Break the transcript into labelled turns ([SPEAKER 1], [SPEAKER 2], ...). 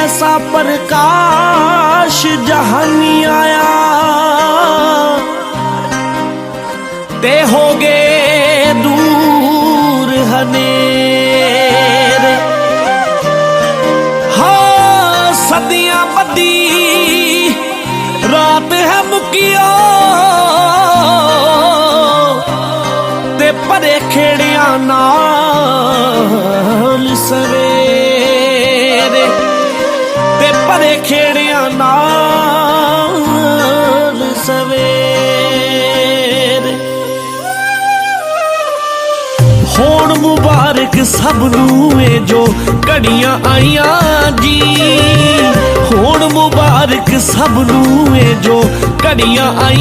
[SPEAKER 1] ਐਸਾ ਪ੍ਰਕਾਸ਼ ਜਹਾਨੀ ਆਇਆ ਤੇ ਹੋ ਗਏ ਦੂਰ ਹਨੇਰੇ ਹਾਂ ਸਦੀਆਂ ਬੱਦੀ ਰਾਤ ਹੈ ਮੁਕਿਆ ਤੇ ਪਰੇ ਖੇੜਿਆਂ ਨਾਲ ਤੇ ਪਰੇ ਖੇੜਿਆਂ ਨਾਲ ਸਵੇਰੇ। ਹੋਣ ਮੁਬਾਰਕ ਸਭ ਨੂੰ ਏ ਜੋ ਘੜੀਆਂ ਆਈਆਂ ਜੀ। ਹੋਣ ਮੁਬਾਰਕ ਸਭ ਨੂੰ ਏ ਜੋ ਘੜੀਆਂ ਆਈਆਂ